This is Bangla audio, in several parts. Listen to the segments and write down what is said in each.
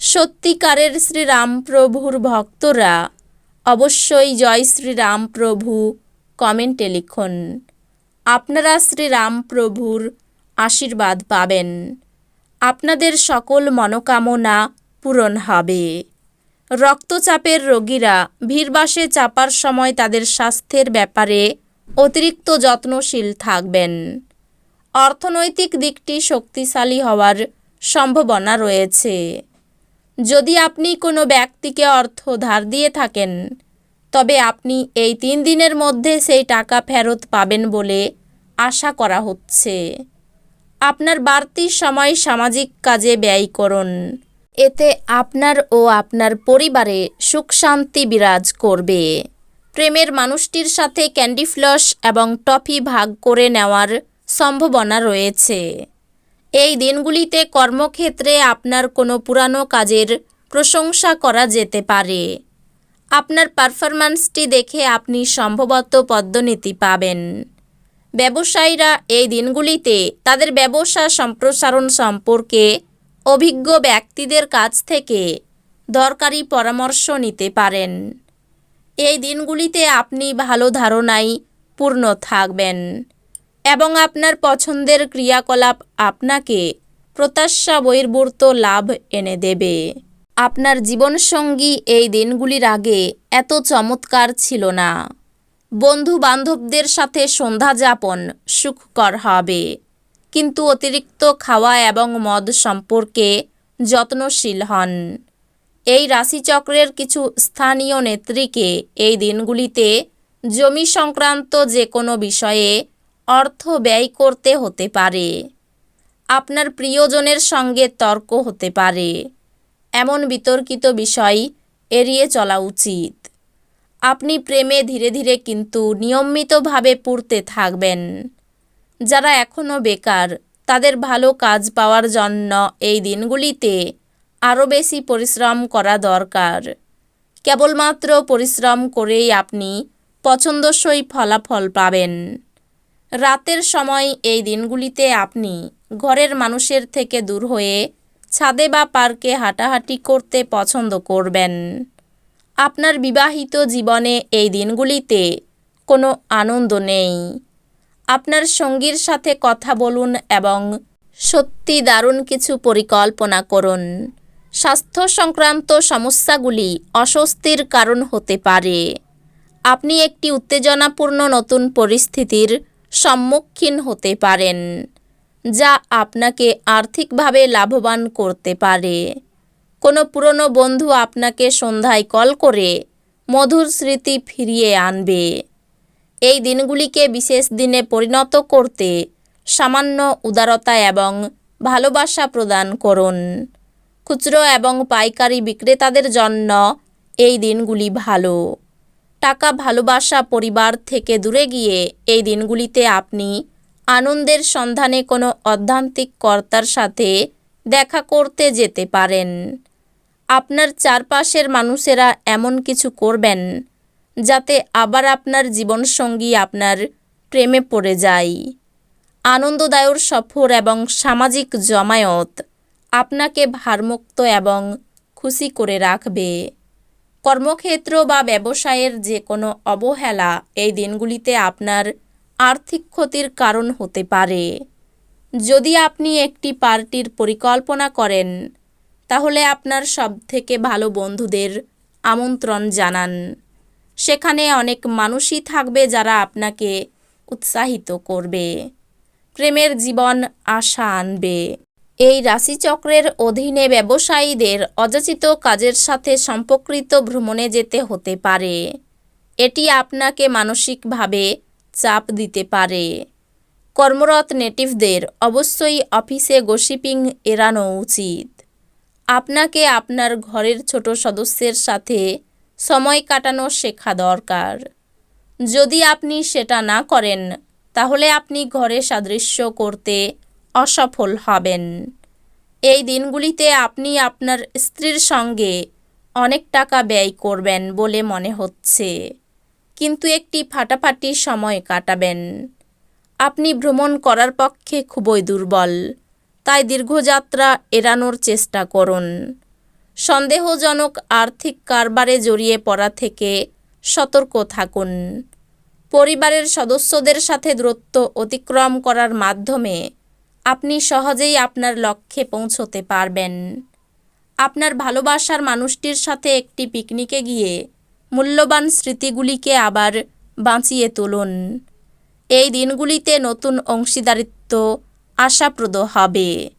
সত্যিকারের শ্রীরামপ্রভুর ভক্তরা অবশ্যই জয় শ্রীরামপ্রভু কমেন্টে লিখুন। আপনারা শ্রীরামপ্রভুর আশীর্বাদ পাবেন। আপনাদের সকল মনোকামনা পূরণ হবে। রক্তচাপের রোগীরা ভিড়বাসে চাপার সময় তাদের স্বাস্থ্যের ব্যাপারে অতিরিক্ত যত্নশীল থাকবেন। অর্থনৈতিক দিকটি শক্তিশালী হওয়ার সম্ভাবনা রয়েছে। যদি আপনি কোনো ব্যক্তিকে অর্থ ধার দিয়ে থাকেন, তবে আপনি এই তিন দিনের মধ্যে সেই টাকা ফেরত পাবেন বলে আশা করা হচ্ছে। আপনার বাড়তি সময় সামাজিক কাজে ব্যয় করুন। এতে আপনার ও আপনার পরিবারে সুখ শান্তি বিরাজ করবে। প্রেমের মানুষটির সাথে ক্যান্ডি ফ্লস এবং টফি ভাগ করে নেওয়ার সম্ভাবনা রয়েছে। এই দিনগুলিতে কর্মক্ষেত্রে আপনার কোনো পুরানো কাজের প্রশংসা করা যেতে পারে। আপনার পারফরম্যান্সটি দেখে আপনি সম্ভবত পদ্মনীতি পাবেন। ব্যবসায়ীরা এই দিনগুলিতে তাদের ব্যবসা সম্প্রসারণ সম্পর্কে অভিজ্ঞ ব্যক্তিদের কাছ থেকে দরকারি পরামর্শ নিতে পারেন। এই দিনগুলিতে আপনি ভালো ধারণায় পূর্ণ থাকবেন। এবং আপনার পছন্দের ক্রিয়াকলাপ আপনাকে প্রত্যাশা বহির্ভূত লাভ এনে দেবে। আপনার জীবনসঙ্গী এই দিনগুলির আগে এত চমৎকার ছিল না। বন্ধু বান্ধবদের সাথে সন্ধ্যা যাপন সুখকর হবে। কিন্তু অতিরিক্ত খাওয়া এবং মদ সম্পর্কে যত্নশীল হন। এই রাশিচক্রের কিছু স্থানীয় নেত্রীকে এই দিনগুলিতে জমি সংক্রান্ত যে কোনো বিষয়ে অর্থ ব্যয় করতে হতে পারে। আপনার প্রিয়জনের সঙ্গে তর্ক হতে পারে। এমন বিতর্কিত বিষয় এড়িয়ে চলা উচিত। আপনি প্রেমে ধীরে ধীরে কিন্তু নিয়মিতভাবে পড়তে থাকবেন। যারা এখনও বেকার, তাদের ভালো কাজ পাওয়ার জন্য এই দিনগুলিতে আরও বেশি পরিশ্রম করা দরকার। কেবলমাত্র পরিশ্রম করেই আপনি পছন্দসই ফলাফল পাবেন। রাতের সময় এই দিনগুলিতে আপনি ঘরের মানুষের থেকে দূর হয়ে ছাদে বা পার্কে হাঁটাহাঁটি করতে পছন্দ করবেন। আপনার বিবাহিত জীবনে এই দিনগুলিতে কোনো আনন্দ নেই। আপনার সঙ্গীর সাথে কথা বলুন এবং সত্যি দারুণ কিছু পরিকল্পনা করুন। স্বাস্থ্য সংক্রান্ত সমস্যাগুলি অস্বস্তির কারণ হতে পারে। আপনি একটি উত্তেজনাপূর্ণ নতুন পরিস্থিতির সম্মুখীন হতে পারেন, যা আপনাকে আর্থিকভাবে লাভবান করতে পারে। কোনো পুরনো বন্ধু আপনাকে সন্ধ্যায় কল করে মধুর স্মৃতি ফিরিয়ে আনবে। এই দিনগুলিকে বিশেষ দিনে পরিণত করতে সামান্য উদারতা এবং ভালোবাসা প্রদান করুন। খুচরো এবং পাইকারি বিক্রেতাদের জন্য এই দিনগুলি ভালো। টাকা ভালোবাসা পরিবার থেকে দূরে গিয়ে এই দিনগুলিতে আপনি আনন্দের সন্ধানে কোনো অধ্যান্তিক কর্তার সাথে দেখা করতে যেতে পারেন। আপনার চারপাশের মানুষেরা এমন কিছু করবেন যাতে আবার আপনার জীবনসঙ্গী আপনার প্রেমে পড়ে যায়। আনন্দদায়ক সফর এবং সামাজিক জমায়েত আপনাকে ভারমুক্ত এবং খুশি করে রাখবে। কর্মক্ষেত্র বা ব্যবসায়ের যে কোনো অবহেলা এই দিনগুলিতে আপনার আর্থিক ক্ষতির কারণ হতে পারে। যদি আপনি একটি পার্টির পরিকল্পনা করেন, তাহলে আপনার সবথেকে ভালো বন্ধুদের আমন্ত্রণ জানান। সেখানে অনেক মানুষই থাকবে যারা আপনাকে উৎসাহিত করবে। প্রেমের জীবন আশা আনবে। এই রাশিচক্রের অধীনে ব্যবসায়ীদের অযাচিত কাজের সাথে সম্পর্কিত ভ্রমণে যেতে হতে পারে। এটি আপনাকে মানসিকভাবে চাপ দিতে পারে। কর্মরত নেটিভদের অবশ্যই অফিসে গসিপিং এড়ানো উচিত। আপনাকে আপনার ঘরের ছোট সদস্যের সাথে সময় কাটানো শেখা দরকার। যদি আপনি সেটা না করেন, তাহলে আপনি ঘরে সাদৃশ্য করতে অসফল হবেন। এই দিনগুলিতে আপনি আপনার স্ত্রীর সঙ্গে অনেক টাকা ব্যয় করবেন বলে মনে হচ্ছে। কিন্তু একটি ফাটাফাটি সময় কাটাবেন। আপনি ভ্রমণ করার পক্ষে খুবই দুর্বল। তাই দীর্ঘযাত্রা এড়ানোর চেষ্টা করুন। সন্দেহজনক আর্থিক কারবারে জড়িয়ে পড়া থেকে সতর্ক থাকুন। পরিবারের সদস্যদের সাথে দূরত্ব অতিক্রম করার মাধ্যমে আপনি সহজেই আপনার লক্ষ্যে পৌঁছতে পারবেন। আপনার ভালোবাসার মানুষটির সাথে একটি পিকনিকে গিয়ে মূল্যবান স্মৃতিগুলিকে আবার বাঁচিয়ে তুলুন। এই দিনগুলিতে নতুন অংশীদারিত্ব আশাপ্রদ হবে।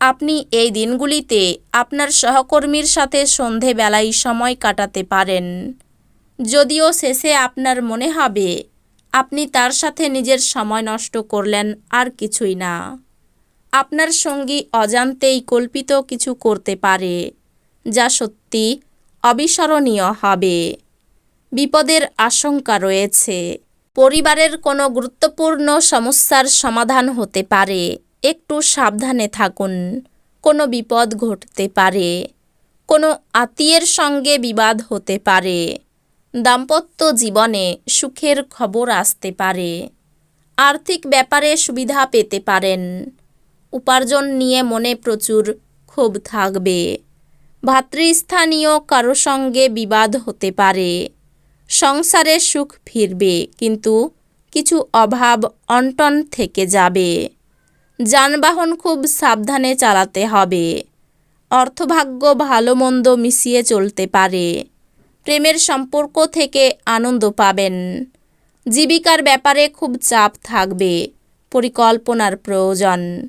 আপনি এই দিনগুলিতে আপনার সহকর্মীর সাথে সন্ধেবেলায় সময় কাটাতে পারেন। যদিও শেষে আপনার মনে হবে, আপনি তার সাথে নিজের সময় নষ্ট করলেন আর কিছুই না। আপনার সঙ্গী অজান্তেই কল্পিত কিছু করতে পারে, যা সত্যি অবিস্মরণীয় হবে। বিপদের আশঙ্কা রয়েছে। পরিবারের কোনো গুরুত্বপূর্ণ সমস্যার সমাধান হতে পারে। একটু সাবধানে থাকুন। কোনো বিপদ ঘটতে পারে। কোনো আত্মীয়ের সঙ্গে বিবাদ হতে পারে। দাম্পত্য জীবনে সুখের খবর আসতে পারে। আর্থিক ব্যাপারে সুবিধা পেতে পারেন। উপার্জন নিয়ে মনে প্রচুর ক্ষোভ থাকবে। ভাতৃস্থানীয় কারও সঙ্গে বিবাদ হতে পারে। সংসারে সুখ ফিরবে, কিন্তু কিছু অভাব অন্টন থেকে যাবে। যানবাহন খুব সাবধানে চালাতে হবে। অর্থভাগ্য ভালো মন্দ মিশিয়ে চলতে পারে। প্রেমের সম্পর্ক থেকে আনন্দ পাবেন। জীবিকার ব্যাপারে খুব চাপ থাকবে। পরিকল্পনার প্রয়োজন।